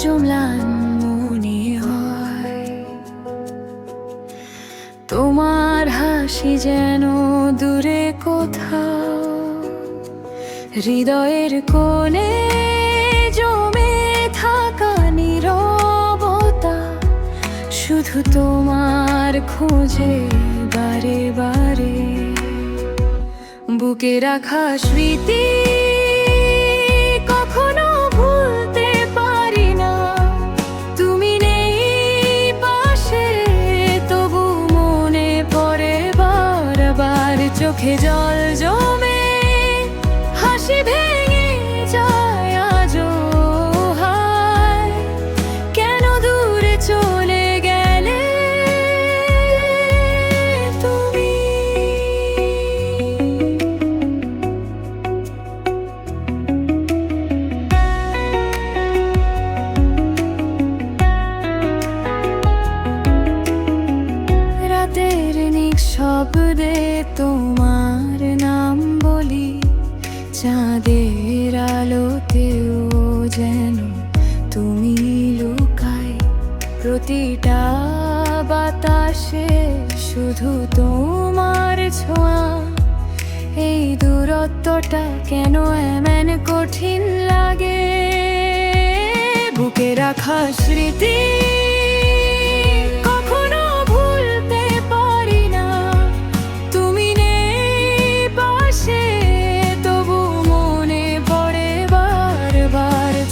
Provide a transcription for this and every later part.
আজও ম্লান মনে হয়। তোমার হাসি যেন দূরে কোথাও, হৃদয়ের কোণে জমে থাকা নীরবতা, শুধু তোমার খোঁজে বারে বারে, বুকে রাখা স্মৃতি চোখে জল জমে, হাসি ভেঙে যায় হায়। কেন দূরে চলে গেলে তুমি? রাতের নিঃশব্দে তোমার প্রতিটা বাতাসে শুধু তোমার ছোঁয়া। এই দূরত্বটা কেন এমন কঠিন লাগে? বুকে রাখা স্মৃতি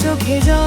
চোখে জল